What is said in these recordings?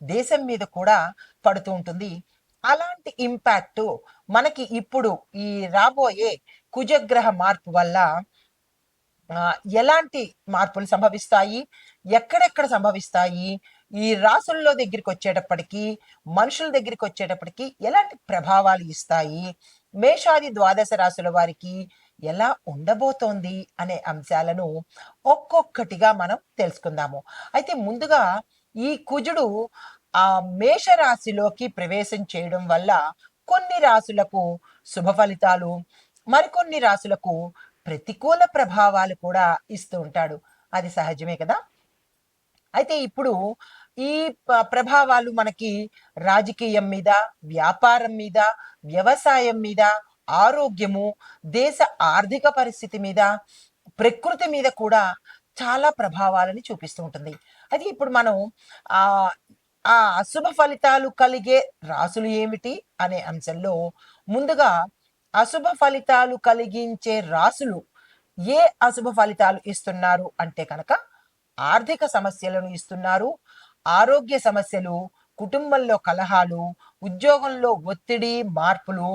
దేశం మీద కూడా పడుతూ ఉంటుంది. అలాంటి ఇంపాక్ట్ మనకి ఇప్పుడు ఈ రాబోయే కుజగ్రహ మార్పు వల్ల ఎలాంటి మార్పులు సంభవిస్తాయి? ఎక్కడెక్కడ సంభవిస్తాయి? ఈ రాసుల్లో దగ్గరికి వచ్చేటప్పటికి మనుషుల దగ్గరికి వచ్చేటప్పటికి ఎలాంటి ప్రభావాలు ఇస్తాయి? మేషాది ద్వాదశ రాశుల వారికి ఎలా ఉండబోతోంది అనే అంశాలను ఒక్కొక్కటిగా మనం తెలుసుకుందాము. అయితే ముందుగా ఈ కుజుడు ఆ మేషరాశిలోకి ప్రవేశం చేయడం వల్ల కొన్ని రాశులకు శుభ ఫలితాలు మరికొన్ని రాశులకు ప్రతికూల ప్రభావాలు కూడా ఇస్తూ ఉంటాడు. అది సహజమే కదా? అయితే ఇప్పుడు ఈ ప్రభావాలు మనకి రాజకీయం మీద వ్యాపారం మీద వ్యవసాయం మీద ఆరోగ్యము దేశ ఆర్థిక పరిస్థితి మీద ప్రకృతి మీద కూడా చాలా ప్రభావాలని చూపిస్తూ ఉంటుంది. అయితే ఇప్పుడు మనం ఆ ఆ అశుభ ఫలితాలు కలిగే రాసులు ఏమిటి అనే అంశంలో ముందుగా అశుభ ఫలితాలు కలిగించే రాసులు ఏ అశుభ ఫలితాలు ఇస్తున్నారు అంటే కనుక ఆర్థిక సమస్యలను ఇస్తున్నారు ఆరోగ్య సమస్యలు కుటుంబంలో కలహాలు ఉద్యోగంలో ఒత్తిడి మార్పులు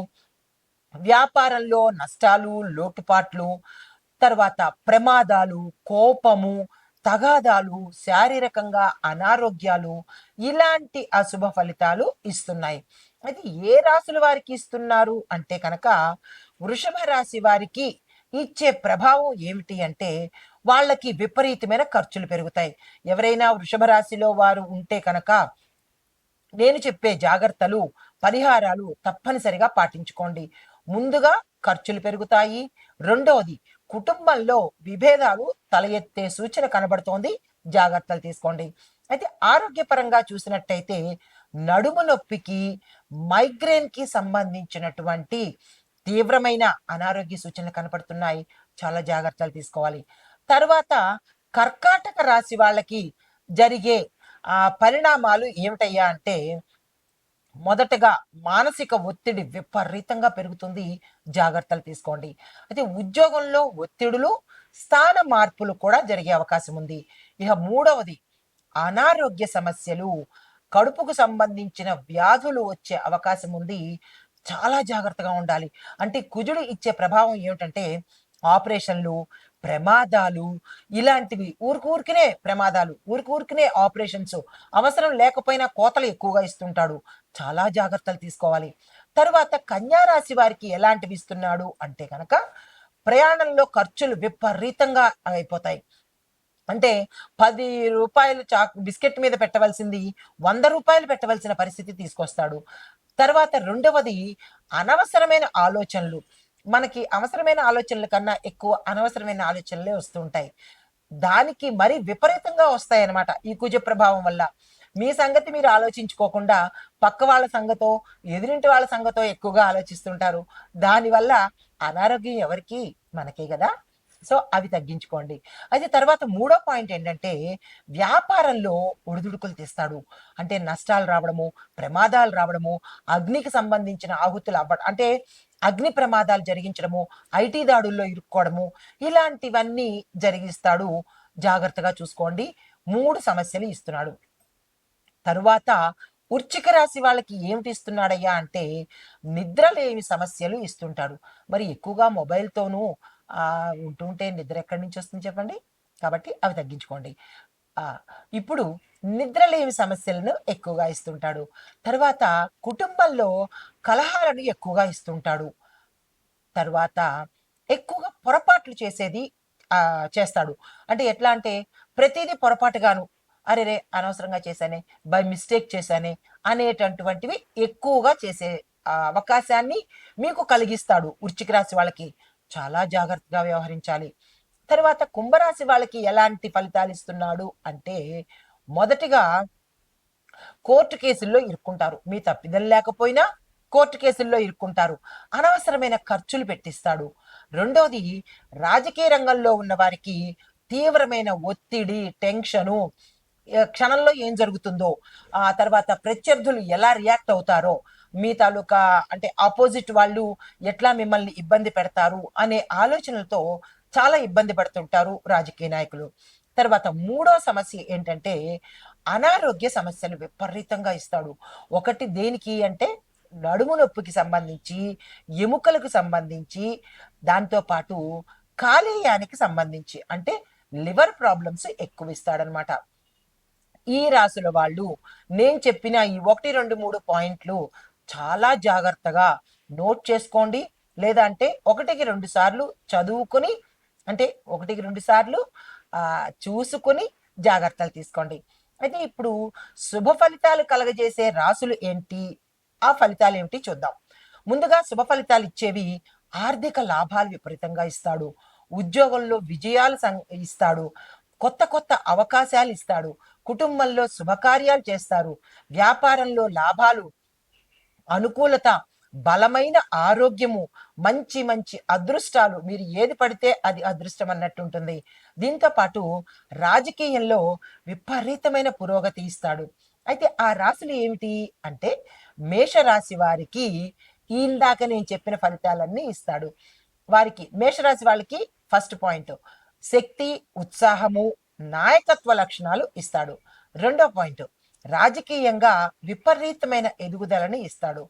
వ్యాపారంలో నష్టాలు లోటుపాట్లు తర్వాత ప్రమాదాలు కోపము తగాదాలు శారీరకంగా అనారోగ్యాలు ఇలాంటి అశుభ ఫలితాలు ఇస్తున్నాయి. అది ఏ రాశుల వారికి ఇస్తున్నారు అంటే కనుక వృషభ రాశి వారికి ఇచ్చే ప్రభావం ఏమిటి అంటే వాళ్ళకి విపరీతమైన ఖర్చులు పెరుగుతాయి. ఎవరైనా వృషభ రాశిలో వారు ఉంటే కనుక నేను చెప్పే జాగ్రత్తలు పరిహారాలు తప్పనిసరిగా పాటించుకోండి. ముందుగా ఖర్చులు పెరుగుతాయి. రెండవది కుటుంబంలో విభేదాలు తల ఎత్తే సూచన కనబడుతోంది. జాగ్రత్తలు తీసుకోండి. అయితే ఆరోగ్యపరంగా చూసినట్టయితే నడుము నొప్పికి మైగ్రేన్కి సంబంధించినటువంటి తీవ్రమైన అనారోగ్య సూచనలు కనపడుతున్నాయి చాలా జాగ్రత్తలు తీసుకోవాలి. తర్వాత కర్కాటక రాశి వాళ్ళకి జరిగే ఆ పరిణామాలు ఏమిటయ్యా అంటే మొదటగా మానసిక ఒత్తిడి విపరీతంగా పెరుగుతుంది. జాగ్రత్తలు తీసుకోండి. అయితే ఉద్యోగంలో ఒత్తిడులు స్థాన మార్పులు కూడా జరిగే అవకాశం ఉంది. ఇక మూడవది అనారోగ్య సమస్యలు కడుపుకు సంబంధించిన వ్యాధులు వచ్చే అవకాశం ఉంది. చాలా జాగ్రత్తగా ఉండాలి. అంటే కుజుడు ఇచ్చే ప్రభావం ఏమిటంటే ఆపరేషన్లు ప్రమాదాలు ఇలాంటివి ఊరికూరికినే ప్రమాదాలు ఊరికూరికినే ఆపరేషన్స్ అవసరం లేకపోయినా కోతలు ఎక్కువగా ఇస్తుంటాడు. చాలా జాగ్రత్తలు తీసుకోవాలి. తరువాత కన్యా రాశి వారికి ఎలాంటివి ఇస్తున్నాడు అంటే కనుక ప్రయాణంలో ఖర్చులు విపరీతంగా అయిపోతాయి. అంటే పది రూపాయలు చాక్ బిస్కెట్ మీద పెట్టవలసింది వంద రూపాయలు పెట్టవలసిన పరిస్థితి తీసుకొస్తాడు. తర్వాత రెండవది అనవసరమైన ఆలోచనలు. మనకి అవసరమైన ఆలోచనల కన్నా ఎక్కువ అనవసరమైన ఆలోచనలే వస్తుంటాయి. దానికి మరి విపరీతంగా వస్తాయన్నమాట ఈ కుజ ప్రభావం వల్ల. మీ సంగతి మీరు ఆలోచించుకోకుండా పక్క వాళ్ళ సంగతో ఎదురింటి వాళ్ళ సంగతో ఎక్కువగా ఆలోచిస్తుంటారు. దానివల్ల అనారోగ్యం ఎవరికి మనకే కదా. సో అవి తగ్గించుకోండి. అయితే తర్వాత మూడో పాయింట్ ఏంటంటే వ్యాపారంలో ఒడిదుడుకులు తెస్తాడు. అంటే నష్టాలు రావడము ప్రమాదాలు రావడము అగ్నికి సంబంధించిన ఆహుతులు అవ్వడం. అంటే అగ్ని ప్రమాదాలు జరిగించడము ఐటీ దాడుల్లో ఇరుక్కోవడము ఇలాంటివన్నీ జరిగిస్తాడు. జాగ్రత్తగా చూసుకోండి. మూడు సమస్యలు ఇస్తున్నాడు. తరువాత వృచ్చిక రాశి వాళ్ళకి ఏమిటి ఇస్తున్నాడయ్యా అంటే నిద్ర లేని సమస్యలు ఇస్తుంటాడు. మరి ఎక్కువగా మొబైల్తోనూ ఉంటుంటే నిద్ర ఎక్కడి నుంచి వస్తుంది చెప్పండి? కాబట్టి అవి తగ్గించుకోండి. ఇప్పుడు నిద్ర లేని సమస్యలను ఎక్కువగా ఇస్తుంటాడు. తర్వాత కుటుంబంలో కలహాలను ఎక్కువగా ఇస్తుంటాడు. తర్వాత ఎక్కువగా పొరపాట్లు చేసేది చేస్తాడు. అంటే ఎట్లా అంటే ప్రతిదీ పొరపాటుగాను అరే రే అనవసరంగా చేశానే బై మిస్టేక్ చేశానే అనేటటువంటివి ఎక్కువగా చేసే అవకాశాన్ని మీకు కలిగిస్తాడు వృశ్చిక రాశి వాళ్ళకి. చాలా జాగ్రత్తగా వ్యవహరించాలి. తర్వాత కుంభరాశి వాళ్ళకి ఎలాంటి ఫలితాలు ఇస్తున్నాడు అంటే మొదటిగా కోర్టు కేసుల్లో ఇరుక్కుంటారు. మీ తప్పిదం లేకపోయినా కోర్టు కేసుల్లో ఇరుక్కుంటారు. అనవసరమైన ఖర్చులు పెట్టిస్తాడు. రెండోది రాజకీయ రంగంలో ఉన్న వారికి తీవ్రమైన ఒత్తిడి టెన్షను క్షణంలో ఏం జరుగుతుందో ఆ తర్వాత ప్రత్యర్థులు ఎలా రియాక్ట్ అవుతారో మీ తాలూకా అంటే ఆపోజిట్ వాళ్ళు ఎట్లా మిమ్మల్ని ఇబ్బంది పెడతారు అనే ఆలోచనలతో చాలా ఇబ్బంది పడుతుంటారు రాజకీయ నాయకులు. తర్వాత మూడో సమస్య ఏంటంటే అనారోగ్య సమస్యలు విపరీతంగా ఇస్తాడు. ఒకటి దేనికి అంటే నడుము నొప్పికి సంబంధించి ఎముకలకు సంబంధించి దాంతో పాటు కాలేయానికి సంబంధించి అంటే లివర్ ప్రాబ్లమ్స్ ఎక్కువ ఇస్తాడనమాట ఈ రాసుల వాళ్ళు నేను చెప్పిన ఈ ఒకటి రెండు మూడు పాయింట్లు చాలా జాగ్రత్తగా నోట్ చేసుకోండి. లేదా అంటే ఒకటికి రెండు సార్లు చదువుకుని అంటే ఒకటికి రెండు సార్లు చూసుకుని జాగ్రత్తలు తీసుకోండి. అయితే ఇప్పుడు శుభ ఫలితాలు కలగజేసే రాసులు ఏంటి? ఆ ఫలితాలు ఏమిటి చూద్దాం. ముందుగా శుభ ఫలితాలు ఇచ్చేవి ఆర్థిక లాభాలు విపరీతంగా ఇస్తాడు. ఉద్యోగంలో విజయాలు సం- ఇస్తాడు. కొత్త కొత్త అవకాశాలు ఇస్తాడు. కుటుంబంలో శుభకార్యాలు చేస్తారు. వ్యాపారంలో లాభాలు అనుకూలత బలమైన ఆరోగ్యము మంచి మంచి అదృష్టాలు మీరు ఏది పడితే అది అదృష్టం అన్నట్టు ఉంటుంది. దీంతో పాటు రాజకీయంలో విపరీతమైన పురోగతి ఇస్తాడు. అయితే ఆ రాశులు ఏమిటి అంటే మేషరాశి వారికి ఇందాక నేను చెప్పిన ఫలితాలన్నీ ఇస్తాడు. వారికి మేషరాశి వాళ్ళకి ఫస్ట్ పాయింట్. శక్తి ఉత్సాహము నాయకత్వ లక్షణాలు ఇస్తాడు. రెండో పాయింట్. రాజకీయంగా విపరీతమైన ఎదుగుదలని ఇస్తాడు.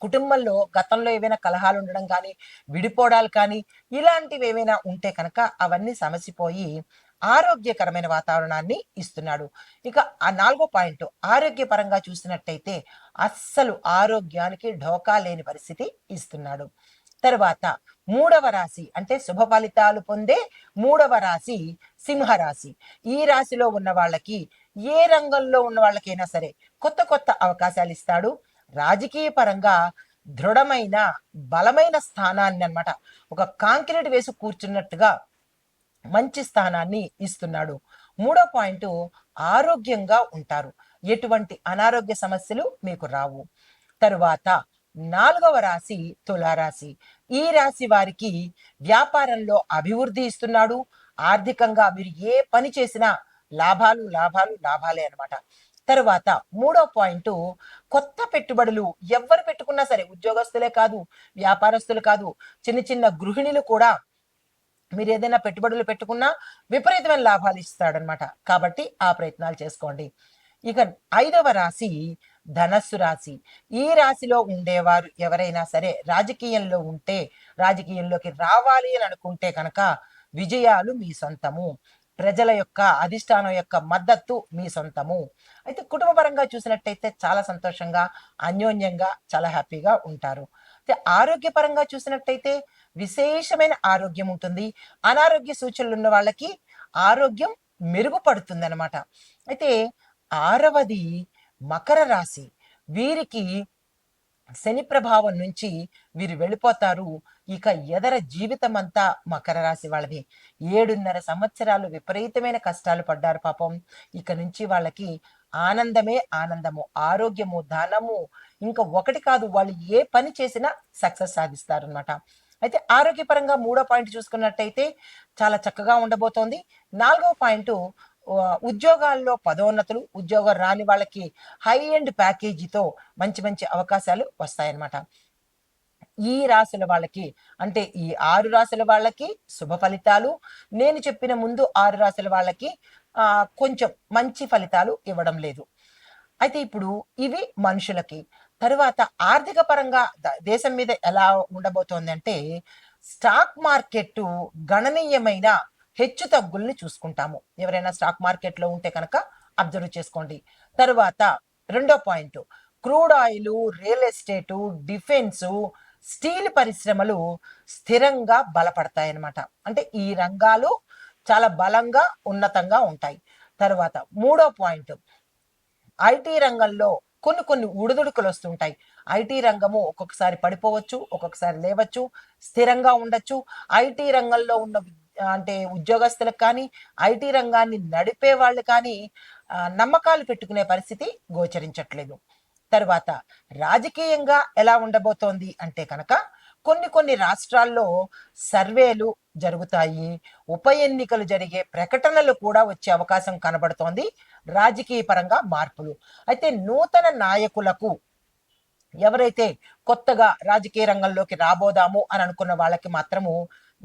కుటుంబంలో గతంలో ఏవైనా కలహాలు ఉండడం కానీ విడిపోవడాలు కానీ ఇలాంటివి ఏమైనా ఉంటే కనుక అవన్నీ సమసిపోయి ఆరోగ్యకరమైన వాతావరణాన్ని ఇస్తున్నాడు. ఇక ఆ నాలుగో పాయింట్ ఆరోగ్యపరంగా చూసినట్టయితే అస్సలు ఆరోగ్యానికి ఢోకా లేని పరిస్థితి ఇస్తున్నాడు. తర్వాత మూడవ రాశి అంటే శుభ ఫలితాలు పొందే మూడవ రాశి సింహరాశి. ఈ రాశిలో ఉన్న వాళ్ళకి ఏ రంగంలో ఉన్న వాళ్ళకైనా సరే కొత్త కొత్త అవకాశాలు ఇస్తాడు. రాజకీయ పరంగా దృఢమైన బలమైన స్థానాన్ని అన్నమాట ఒక కాంక్రీట్ వేసి కూర్చున్నట్టుగా మంచి స్థానాన్ని ఇస్తున్నాడు. మూడో పాయింట్ ఆరోగ్యంగా ఉంటారు. ఎటువంటి అనారోగ్య సమస్యలు మీకు రావు. తరువాత నాలుగవ రాశి తులారాశి. ఈ రాశి వారికి వ్యాపారంలో అభివృద్ధి ఇస్తున్నాడు. ఆర్థికంగా మీరు ఏ పని చేసినా లాభాలు లాభాలు లాభాలే అన్నమాట. తరువాత మూడో పాయింట్ కొత్త పెట్టుబడులు ఎవరు పెట్టుకున్నా సరే ఉద్యోగస్తులే కాదు వ్యాపారస్తులు కాదు చిన్న చిన్న గృహిణులు కూడా మీరు ఏదైనా పెట్టుబడులు పెట్టుకున్నా విపరీతమైన లాభాలు ఇస్తాడనమాట కాబట్టి ఆ ప్రయత్నాలు చేసుకోండి. ఇక ఐదవ రాశి ధనస్సు రాశి. ఈ రాశిలో ఉండేవారు ఎవరైనా సరే రాజకీయంలో ఉంటే రాజకీయంలోకి రావాలి అని అనుకుంటే కనుక విజయాలు మీ సొంతము. ప్రజల యొక్క అధిష్టానం యొక్క మద్దతు మీ సొంతము. అయితే కుటుంబపరంగా చూసినట్టయితే చాలా సంతోషంగా అన్యోన్యంగా చాలా హ్యాపీగా ఉంటారు. అయితే ఆరోగ్యపరంగా చూసినట్టయితే విశేషమైన ఆరోగ్యం ఉంటుంది. అనారోగ్య సూచనలు ఉన్న వాళ్ళకి ఆరోగ్యం మెరుగుపడుతుంది అనమాట అయితే ఆరవది మకర రాశి. వీరికి శని ప్రభావం నుంచి వీరు వెళ్ళిపోతారు. ఇక ఎదర జీవితం అంతా మకర రాశి వాళ్ళది. ఏడున్నర సంవత్సరాలు విపరీతమైన కష్టాలు పడ్డారు పాపం. ఇక నుంచి వాళ్ళకి ఆనందమే ఆనందము ఆరోగ్యము ధనము ఇంకా ఒకటి కాదు వాళ్ళు ఏ పని చేసినా సక్సెస్ సాధిస్తారు అనమాట అయితే ఆరోగ్యపరంగా మూడో పాయింట్ చూసుకున్నట్టయితే చాలా చక్కగా ఉండబోతోంది. నాలుగో పాయింట్ ఉద్యోగాల్లో పదోన్నతులు ఉద్యోగం రాని వాళ్ళకి హై ఎండ్ ప్యాకేజీతో మంచి మంచి అవకాశాలు వస్తాయన్నమాట. ఈ రాశుల వాళ్ళకి అంటే ఈ ఆరు రాశుల వాళ్ళకి శుభ ఫలితాలు నేను చెప్పిన ముందు ఆరు రాశుల వాళ్ళకి కొంచెం మంచి ఫలితాలు ఇవ్వడం లేదు. అయితే ఇప్పుడు ఇవి మనుషులకి తరువాత ఆర్థిక పరంగా ద- దేశం మీద ఎలా ఉండబోతోంది అంటే స్టాక్ మార్కెట్ గణనీయమైన హెచ్చు తగ్గుల్ని చూసుకుంటాము. ఎవరైనా స్టాక్ మార్కెట్లో ఉంటే కనుక అబ్జర్వ్ చేసుకోండి. తరువాత రెండో point crude oil real estate defence steel పరిశ్రమలు స్థిరంగా బలపడతాయి అన్నమాట అంటే ఈ రంగాలు చాలా బలంగా ఉన్నతంగా ఉంటాయి. తర్వాత మూడో పాయింట్ ఐటీ రంగంలో కొన్ని కొన్ని ఉడుదుడుకులు వస్తుంటాయి. ఐటీ రంగము ఒక్కొక్కసారి పడిపోవచ్చు ఒక్కొక్కసారి లేవచ్చు స్థిరంగా ఉండొచ్చు. ఐటీ రంగంలో ఉన్న అంటే ఉద్యోగస్తులకు కానీ ఐటీ రంగాన్ని నడిపే వాళ్ళు కానీ నమ్మకాలు పెట్టుకునే పరిస్థితి గోచరించట్లేదు. తర్వాత రాజకీయంగా ఎలా ఉండబోతోంది అంటే కనుక కొన్ని కొన్ని రాష్ట్రాల్లో సర్వేలు జరుగుతాయి. ఉప ఎన్నికలు జరిగే ప్రకటనలు కూడా వచ్చే అవకాశం కనబడుతోంది. రాజకీయ పరంగా మార్పులు. అయితే నూతన నాయకులకు ఎవరైతే కొత్తగా రాజకీయ రంగంలోకి రాబోదాము అని అనుకున్న వాళ్ళకి మాత్రము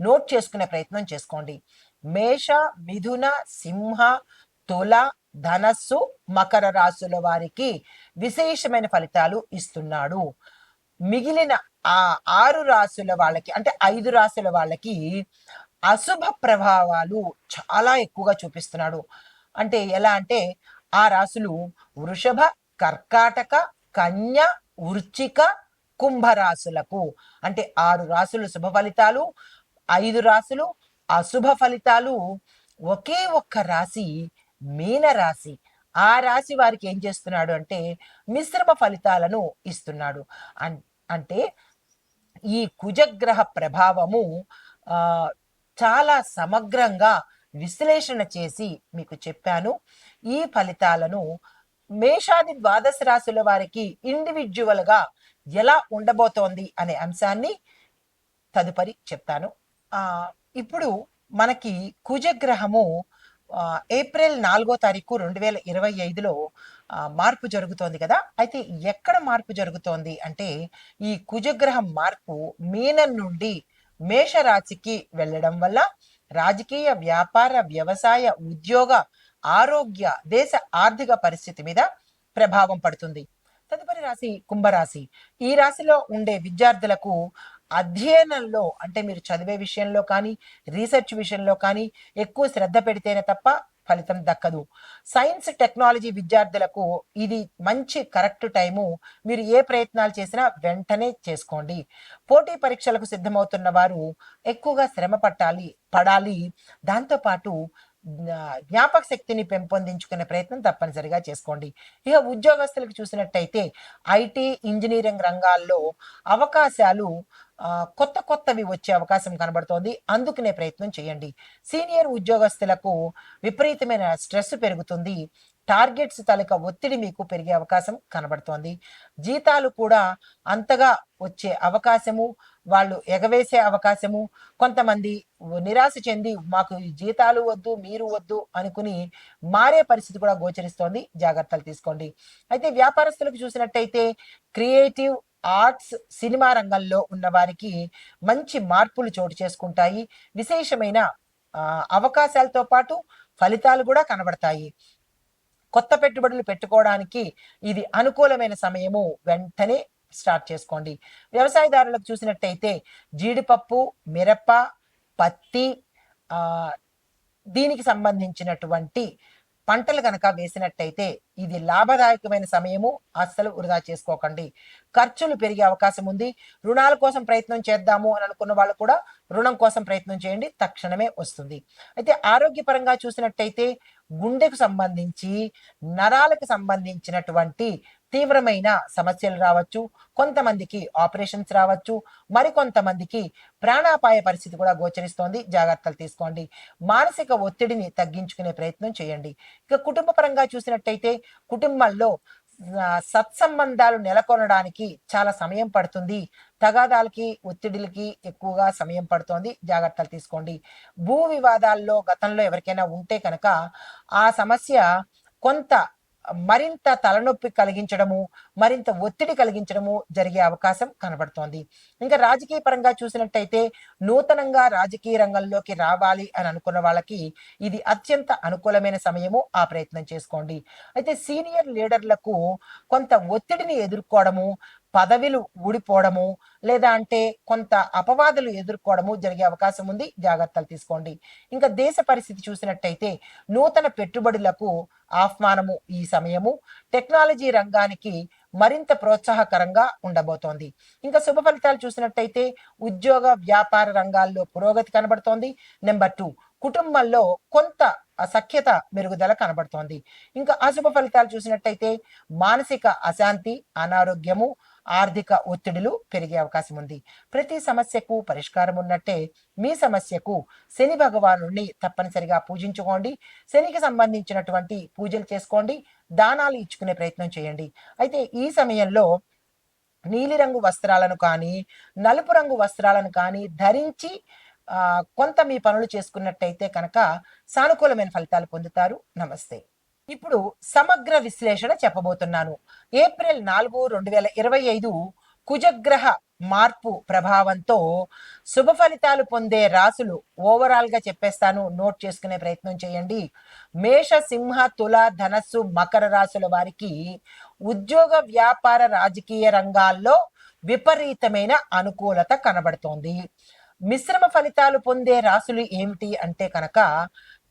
నోట్ చేసుకునే ప్రయత్నం చేసుకోండి. మేష మిథున సింహ తుల ధనస్సు మకర రాసుల వారికి విశేషమైన ఫలితాలు ఇస్తున్నాడు. మిగిలిన ఆ ఆరు రాశుల వాళ్ళకి అంటే ఐదు రాశుల వాళ్ళకి అశుభ ప్రభావాలు చాలా ఎక్కువగా చూపిస్తున్నాడు. అంటే ఎలా అంటే ఆ రాశులు వృషభ కర్కాటక కన్య వృచ్చిక కుంభరాశులకు అంటే ఆరు రాశులు శుభ ఫలితాలు ఐదు రాసులు అశుభ ఫలితాలు ఒకే ఒక్క రాశి మీన రాశి. ఆ రాశి వారికి ఏం చేస్తున్నాడు అంటే మిశ్రమ ఫలితాలను ఇస్తున్నాడు. అన్- అంటే ఈ కుజగ్రహ ప్రభావము చాలా సమగ్రంగా విశ్లేషణ చేసి మీకు చెప్పాను. ఈ ఫలితాలను మేషాది ద్వాదశ రాశుల వారికి ఇండివిజువల్గా ఎలా ఉండబోతోంది అనే అంశాన్ని తదుపరి చెప్తాను. ఇప్పుడు మనకి కుజగ్రహము ఆ, ఏప్రిల్ నాలుగో తారీఖు రెండు వేల ఇరవై ఐదులో మార్పు జరుగుతోంది కదా? అయితే ఎక్కడ మార్పు జరుగుతోంది అంటే ఈ కుజగ్రహం మార్పు మీనం నుండి మేషరాశికి వెళ్ళడం వల్ల రాజకీయ వ్యాపార వ్యవసాయ ఉద్యోగ ఆరోగ్య దేశ ఆర్థిక పరిస్థితి మీద ప్రభావం పడుతుంది. తదుపరి రాశి కుంభరాశి. ఈ రాశిలో ఉండే విద్యార్థులకు అధ్యయనంలో అంటే మీరు చదివే విషయంలో కానీ రీసెర్చ్ విషయంలో కానీ ఎక్కువ శ్రద్ధ పెడితేనే తప్ప ఫలితం దక్కదు. సైన్స్ టెక్నాలజీ విద్యార్థులకు ఇది మంచి కరెక్ట్ టైము. మీరు ఏ ప్రయత్నాలు చేసినా వెంటనే చేసుకోండి. పోటీ పరీక్షలకు సిద్ధమవుతున్న వారు ఎక్కువగా శ్రమ పట్టాలి పడాలి. దాంతోపాటు జ్ఞాపక శక్తిని పెంపొందించుకునే ప్రయత్నం తప్పనిసరిగా చేసుకోండి. ఇక ఉద్యోగస్తులకు చూసినట్టయితే ఐటీ ఇంజనీరింగ్ రంగాల్లో అవకాశాలు కొత్త కొత్తవి వచ్చే అవకాశం కనబడుతోంది. అందుకునే ప్రయత్నం చేయండి. సీనియర్ ఉద్యోగస్తులకు విపరీతమైన స్ట్రెస్ పెరుగుతుంది. టార్గెట్స్ తాలూకా ఒత్తిడి మీకు పెరిగే అవకాశం కనబడుతోంది. జీతాలు కూడా అంతగా వచ్చే అవకాశము వాళ్ళు ఎగవేసే అవకాశము కొంతమంది నిరాశ చెంది మాకు జీతాలు వద్దు మీరు వద్దు అనుకుని మారే పరిస్థితి కూడా గోచరిస్తోంది. జాగ్రత్తలు తీసుకోండి. అయితే వ్యాపారస్తులకు చూసినట్టయితే క్రియేటివ్ ఆర్ట్స్ సినిమా రంగంలో ఉన్న వారికి మంచి మార్పులు చోటు చేసుకుంటాయి. విశేషమైన అవకాశాలతో పాటు ఫలితాలు కూడా కనబడతాయి. కొత్త పెట్టుబడులు పెట్టుకోవడానికి ఇది అనుకూలమైన సమయము వెంటనే స్టార్ట్ చేసుకోండి. వ్యవసాయదారులకు చూసినట్టయితే జీడిపప్పు మిరప పత్తి దీనికి సంబంధించినటువంటి పంటలు కనుక వేసినట్టయితే ఇది లాభదాయకమైన సమయము అస్సలు వృధా చేసుకోకండి. ఖర్చులు పెరిగే అవకాశం ఉంది. రుణాల కోసం ప్రయత్నం చేద్దాము అని అనుకున్న వాళ్ళు కూడా రుణం కోసం ప్రయత్నం చేయండి తక్షణమే వస్తుంది. అయితే ఆరోగ్యపరంగా చూసినట్టయితే గుండెకు సంబంధించి నరాలకు సంబంధించినటువంటి తీవ్రమైన సమస్యలు రావచ్చు కొంతమందికి ఆపరేషన్స్ రావచ్చు మరికొంతమందికి ప్రాణాపాయ పరిస్థితి కూడా గోచరిస్తోంది. జాగ్రత్తలు తీసుకోండి. మానసిక ఒత్తిడిని తగ్గించుకునే ప్రయత్నం చేయండి. ఇక కుటుంబ పరంగా చూసినట్టయితే కుటుంబంలో సత్సంబంధాలు నెలకొనడానికి చాలా సమయం పడుతుంది. తగాదాలకి ఒత్తిడిలకి ఎక్కువగా సమయం పడుతోంది. జాగ్రత్తలు తీసుకోండి. భూ వివాదాల్లో గతంలో ఎవరికైనా ఉంటే కనుక ఆ సమస్య కొంత మరింత తలనొప్పి కలిగించడము మరింత ఒత్తిడి కలిగించడము జరిగే అవకాశం కనబడుతోంది. ఇంకా రాజకీయ పరంగా చూసినట్టయితే నూతనంగా రాజకీయ రంగంలోకి రావాలి అని అనుకున్న వాళ్ళకి ఇది అత్యంత అనుకూలమైన సమయము. ఆ ప్రయత్నం చేసుకోండి. అయితే సీనియర్ లీడర్లకు కొంత ఒత్తిడిని ఎదుర్కోవడము పదవిలు ఊడిపోవడము లేదా అంటే కొంత అపవాదులు ఎదుర్కోవడము జరిగే అవకాశం ఉంది. జాగ్రత్తలు తీసుకోండి. ఇంకా దేశ పరిస్థితి చూసినట్టయితే నూతన పెట్టుబడులకు ఆహ్వానము ఈ సమయము. టెక్నాలజీ రంగానికి మరింత ప్రోత్సాహకరంగా ఉండబోతోంది. ఇంకా శుభ ఫలితాలు చూసినట్టయితే ఉద్యోగ వ్యాపార రంగాల్లో పురోగతి కనబడుతోంది. నెంబర్ టూ కుటుంబంలో కొంత సఖ్యత మెరుగుదల కనబడుతోంది. ఇంకా అశుభ ఫలితాలు చూసినట్టయితే మానసిక అశాంతి అనారోగ్యము ఆర్థిక ఒత్తిడులు పెరిగే అవకాశం ఉంది. ప్రతి సమస్యకు పరిష్కారం ఉన్నట్టే మీ సమస్యకు శని భగవాను తప్పనిసరిగా పూజించుకోండి. శనికి సంబంధించినటువంటి పూజలు చేసుకోండి. దానాలు ఇచ్చుకునే ప్రయత్నం చేయండి. అయితే ఈ సమయంలో నీలిరంగు వస్త్రాలను కానీ నలుపు రంగు వస్త్రాలను కానీ ధరించి కొంత మీ పనులు చేసుకున్నట్టయితే కనుక సానుకూలమైన ఫలితాలు పొందుతారు. నమస్తే. ఇప్పుడు సమగ్ర విశ్లేషణ చెప్పబోతున్నాను. ఏప్రిల్ నాలుగు రెండు వేల ఇరవై ఐదు కుజగ్రహ మార్పు ప్రభావంతో శుభ ఫలితాలు పొందే రాసులు ఓవరాల్గా చెప్పేస్తాను. నోట్ చేసుకునే ప్రయత్నం చేయండి. మేష సింహ తుల ధనస్సు మకర రాసుల వారికి ఉద్యోగ వ్యాపార రాజకీయ రంగాల్లో విపరీతమైన అనుకూలత కనబడుతోంది. మిశ్రమ ఫలితాలు పొందే రాసులు ఏమిటి అంటే కనుక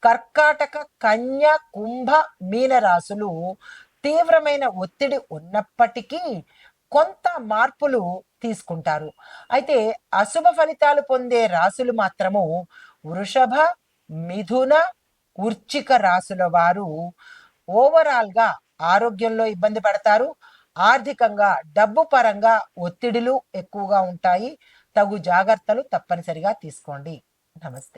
కర్కాటక కన్య కుంభ మీన రాశులు తీవ్రమైన ఒత్తిడి ఉన్నప్పటికీ కొంత మార్పులు తీసుకుంటారు. అయితే అశుభ ఫలితాలు పొందే రాశులు మాత్రము వృషభ మిథున ఉర్చిక రాశుల వారు ఓవరాల్గా ఆరోగ్యంలో ఇబ్బంది పడతారు. ఆర్థికంగా డబ్బు పరంగా ఒత్తిడిలు ఎక్కువగా ఉంటాయి. తగు జాగ్రత్తలు తప్పనిసరిగా తీసుకోండి. నమస్తే.